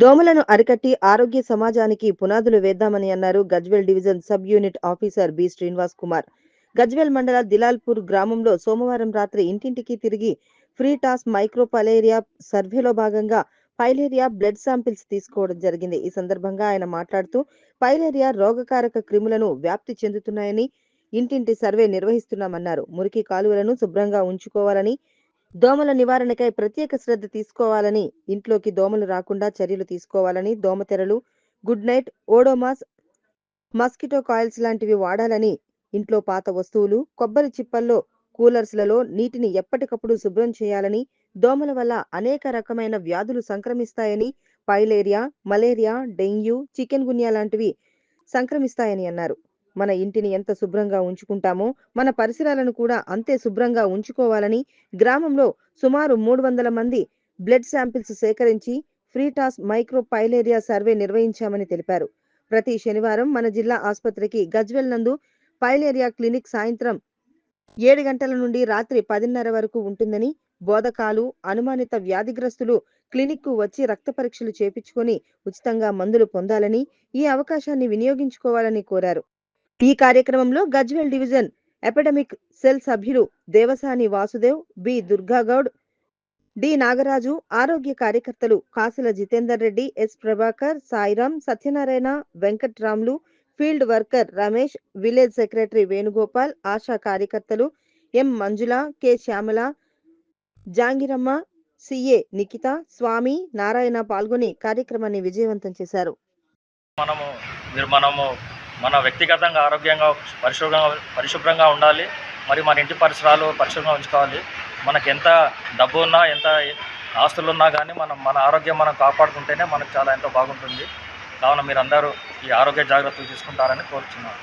దోమలను అరికట్టి ఆరోగ్య సమాజానికి పునాదులు వేద్దామని అన్నారు Gajwel division sub unit officer B Srinivas Kumar. Gajwel మండల దిలాల్పూర్ గ్రామంలో సోమవారం రాత్రి ఇంటింటికి తిరిగి ఫ్రీ టాస్ మైక్రో పలేరియా సర్వేలో భాగంగా పైలేరియా బ్లడ్ శాంపిల్స్ తీసుకోవడం జరిగింది. ఈ సందర్భంగా ఆయన మాట్లాడుతూ పైలేరియా రోగకారక క్రిములను వ్యాప్తి చెందుతున్నాయని ఇంటింటి సర్వే నిర్వహిస్తున్నామన్నారు. మురికి కాలువలను శుభ్రంగా ఉంచుకోవాలని దోమల నివారణకై ప్రత్యేక శ్రద్ధ తీసుకోవాలని ఇంట్లోకి దోమలు రాకుండా చర్యలు తీసుకోవాలని దోమతెరలు Good Knight Odomos mosquito coils లాంటివి వాడాలని ఇంట్లో పాత వస్తువులు కొబ్బరి చిప్పల్లో కూలర్స్లలో నీటిని ఎప్పటికప్పుడు శుభ్రం చేయాలని దోమల వల్ల అనేక రకమైన వ్యాధులు సంక్రమిస్తాయని filaria malaria dengue chikungunya లాంటివి సంక్రమిస్తాయని అన్నారు. మన ఇంటిని ఎంత శుభ్రంగా ఉంచుకుంటామో మన పరిసరాలను కూడా అంతే శుభ్రంగా ఉంచుకోవాలని గ్రామంలో సుమారు మూడు వందల మంది బ్లడ్ శాంపిల్స్ సేకరించి ఫ్రీటాస్ మైక్రో పైలేరియా సర్వే నిర్వహించామని తెలిపారు. ప్రతి శనివారం మన జిల్లా ఆసుపత్రికి గజ్వెల్ నందు పైలేరియా క్లినిక్ సాయంత్రం ఏడు గంటల నుండి రాత్రి పదిన్నర వరకు ఉంటుందని బోధకాలు అనుమానిత వ్యాధిగ్రస్తులు క్లినిక్కు వచ్చి రక్త పరీక్షలు చేపించుకొని ఉచితంగా మందులు పొందాలని ఈ అవకాశాన్ని వినియోగించుకోవాలని కోరారు. ఈ కార్యక్రమంలో గజ్వేల్ డివిజన్ ఎపిడమిక్ సెల్ సభ్యులు దేవసాని వాసుదేవ్ బి. దుర్గాగౌడ్ డి. నాగరాజు ఆరోగ్య కార్యకర్తలు Kasula Jitender Reddy S. Prabhakar Sairam Satyanarayana Venkatramlu field worker Ramesh village secretary Venugopal Asha కార్యకర్తలు M. Manjula K. Shyamala Jangiramma CA Nikhitha Swamy Narayana పాల్గొని కార్యక్రమాన్ని విజయవంతం చేశారు. మనము నిర్మాణము మన వ్యక్తిగతంగా ఆరోగ్యంగా పరిశుభ్రంగా పరిశుభ్రంగా ఉండాలి. మరి మన ఇంటి పరిసరాలు పరిశుభ్రంగా ఉంచుకోవాలి. మనకు ఎంత డబ్బు ఉన్నా ఎంత ఆస్తులు ఉన్నా కానీ మనం మన ఆరోగ్యం మనం కాపాడుకుంటేనే మనకు చాలా ఎంతో బాగుంటుంది. కావున మీరందరూ ఈ ఆరోగ్య జాగ్రత్తలు తీసుకుంటారని కోరుతున్నాను